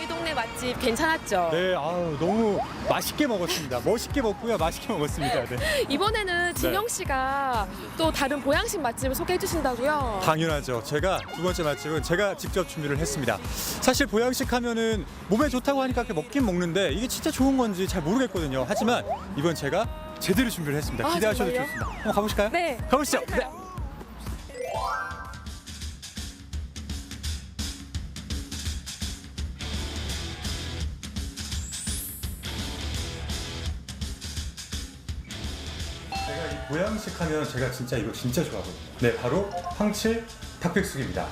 저희 동네 맛집 괜찮았죠? 네, 아우 너무 맛있게 먹었습니다. 멋있게 먹고요, 맛있게 먹었습니다. 네. 이번에는 진영 씨가 또 다른 보양식 맛집을 소개해 주신다고요? 당연하죠. 제가 두 번째 맛집은 제가 직접 준비를 했습니다. 사실 보양식 하면은 몸에 좋다고 하니까 그렇게 먹긴 먹는데 이게 진짜 좋은 건지 잘 모르겠거든요. 하지만 이번 제가 제대로 준비를 했습니다. 아, 기대하셔도 정말요? 좋습니다. 한번 가보실까요? 네. 가보시죠. 네. 제가 이 보양식 하면 제가 진짜 이거 진짜 좋아하거든요. 네, 바로 황칠 닭백숙입니다.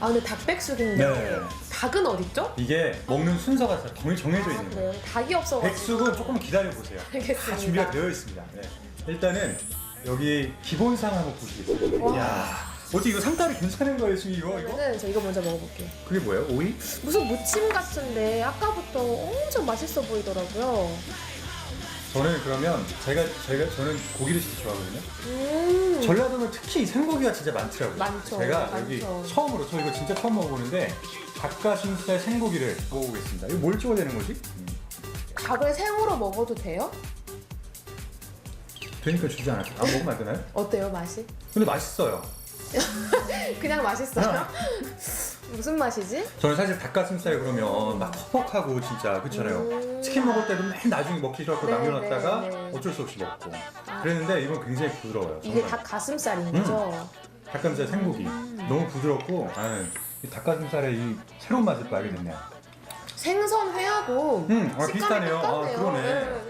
아 근데 닭백숙인데 네. 닭은 어딨죠? 이게 먹는 순서가 다 정해- 정해져 있는 거예요. 그래요? 닭이 없어가지고 백숙은 조금 기다려 보세요. 알겠습니다. 다 준비가 되어 있습니다. 네. 일단은 여기 기본상 한번 보시겠어요? 와. 야 어떻게 이거 상다리 괜찮은 거예요 지금 이거 이거? 그러면은 저 이거 먼저 먹어볼게요 그게 뭐예요? 오이? 무슨 무침 같은데 아까부터 엄청 맛있어 보이더라고요 저는 그러면 제가 제가 저는 고기를 진짜 좋아하거든요. 음 전라도는 특히 이 생고기가 진짜 많더라고요. 많죠. 제가 여기 많죠. 처음으로 저 이거 진짜 처음 먹어보는데 닭가슴살 생고기를 먹어보겠습니다. 이거 뭘 찍어야 되는 거지? 음. 닭을 생으로 먹어도 돼요? 되니까 주지 않았어요. 아 먹으면 안 되나요? 어때요 맛이? 근데 맛있어요. 그냥 맛있어요? 무슨 맛이지? 저는 사실 닭가슴살 그러면 막 퍽퍽하고 진짜 그렇잖아요. 음. 치킨 먹을 때도 맨 나중에 먹기 싫어갖고 네, 남겨놨다가 네, 네. 어쩔 수 없이 먹고 아. 그랬는데 이건 굉장히 부드러워요. 이게 정말. 닭 가슴살인 거죠? 닭가슴살 생고기 음. 너무 부드럽고 나는 이 닭가슴살의 이 새로운 맛을 또 알게 됐네요. 생선 회하고 음, 아, 식감이 비슷하네요. 아, 똑같네요. 그러네.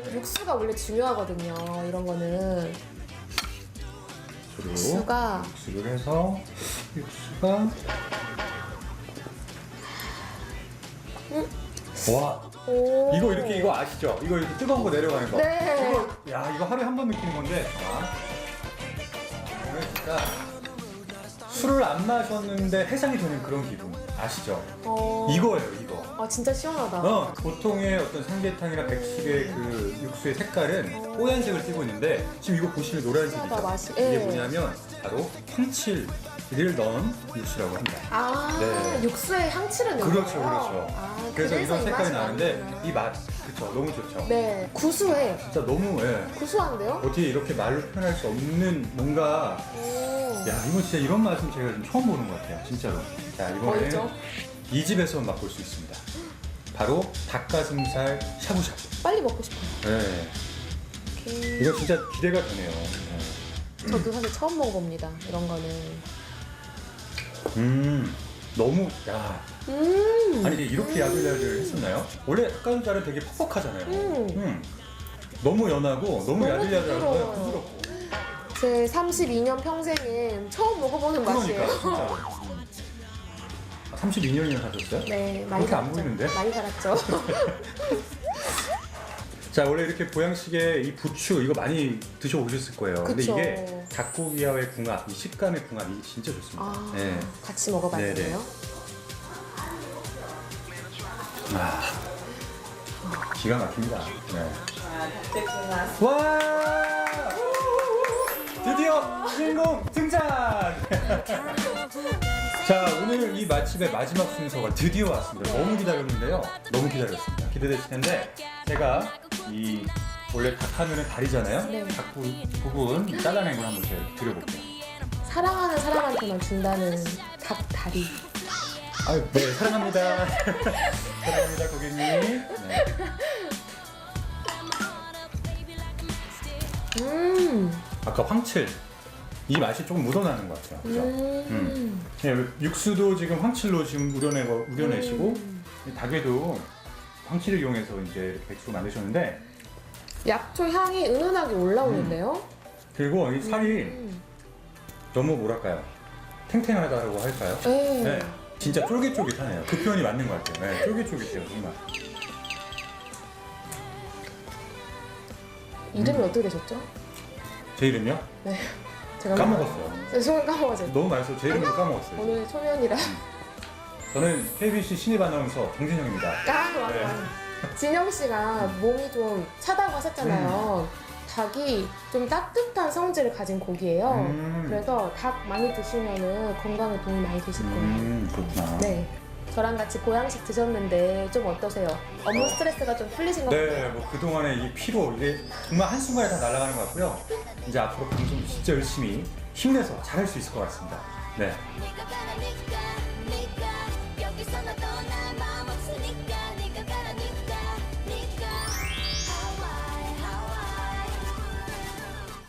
네, 육수가 원래 중요하거든요. 이런 거는 육수가 육수를 해서 육수가 와 오. 이거 이렇게 이거 아시죠? 이거 이렇게 뜨거운 거 내려가는 거. 네. 이거 야 이거 하루에 한 번 느끼는 건데. 자, 오늘 진짜 술을 안 마셨는데 해상이 되는 그런 기분 아시죠? 어. 이거예요 이거. 아 진짜 시원하다. 어, 보통의 어떤 삼계탕이나 백숙의 그 육수의 색깔은 뽀얀색을 띠고 있는데 지금 이거 보시면 노란색이죠. 맛이. 이게 예. 뭐냐면 바로 황칠 을 넣은 육수라고 합니다. 아 네. 육수에 향치를 넣는 그렇죠? 그렇죠. 아, 그래서 이런 이 색깔이 나는데. 이 맛, 그쵸, 너무 좋죠. 네 구수해. 진짜 너무 예. 구수한데요? 어떻게 이렇게 말로 표현할 수 없는 뭔가 오. 야 이거 진짜 이런 맛은 제가 좀 처음 보는 것 같아요 진짜로 자 어디죠? 이 집에서 맛볼 수 있습니다 바로 닭가슴살 샤브샤브 빨리 먹고 싶어요. 네. 오케이. 이거 진짜 기대가 되네요 네. 저도 사실 처음 먹어봅니다. 이런 거는. 음 너무 야 음. 아니 이렇게 야들야들 했었나요? 원래 닭가슴살은 되게 퍽퍽하잖아요 음. 음. 너무 연하고 너무 야들야들하고 부드러워요. 부드럽고 제 32년 평생에 처음 먹어보는 그러니까 맛이에요. 음. 아, 32년이나 사셨어요? 네, 많이 그렇게 안 살았죠. 보이는데? 많이 살았죠. 자 원래 이렇게 보양식에 이 부추 이거 많이 드셔보셨을 거예요. 근데 그쵸. 이게 닭고기와의 궁합, 이 식감의 궁합이 진짜 좋습니다. 아, 네. 같이 네, 네. 돼요. 아, 기가 막힙니다. 네. 닭백숙 와! 드디어 주인공 등장! 자 오늘 이 맛집의 마지막 순서가 드디어 왔습니다. 너무 기다렸는데요. 너무 기다렸습니다. 기대되실 텐데 제가 이 원래 닭 하면은 다리잖아요. 네. 닭 부, 부분 잘라낸 걸 한번 제가 드려볼게요. 사랑하는 사람한테만 준다는 닭 다리. 아유, 네, 사랑합니다. 사랑합니다, 고객님. 네. 음. 아까 황칠. 이 맛이 조금 묻어나는 것 같아요. 그죠? 음. 네, 육수도 지금 황칠로 지금 우려내고, 우려내시고, 음. 이 닭에도 황칠을 이용해서 이제 백숙 만드셨는데, 약초 향이 은은하게 올라오는데요. 그리고 이 살이 음. 너무 뭐랄까요? 탱탱하다고 할까요? 네. 네. 진짜 쫄깃쫄깃하네요. 그 표현이 맞는 것 같아요. 네, 쫄깃쫄깃해요, 정말. 이름이 음. 어떻게 되셨죠? 제 이름요? 네. 제가 까먹었어요. 네, 순간 까먹었어요. 너무 많아서 제 이름도 까먹었어요. 오늘 초면이라 저는 KBC 신입 아나운서 정진영입니다. 까먹어. 네. 진영 씨가 몸이 좀 차다고 하셨잖아요. 닭이 좀 따뜻한 성질을 가진 고기예요. 음. 그래서 닭 많이 드시면은 건강에 도움이 많이 되실 거예요. 음, 그렇구나. 네. 저랑 같이 보양식 드셨는데 좀 어떠세요? 업무 스트레스가 좀 풀리신 것 같아요? 네, 뭐 그동안의 이 피로 이게 정말 한순간에 다 날아가는 것 같고요. 이제 앞으로 방송 진짜 열심히 힘내서 잘할 수 있을 것 같습니다. 네.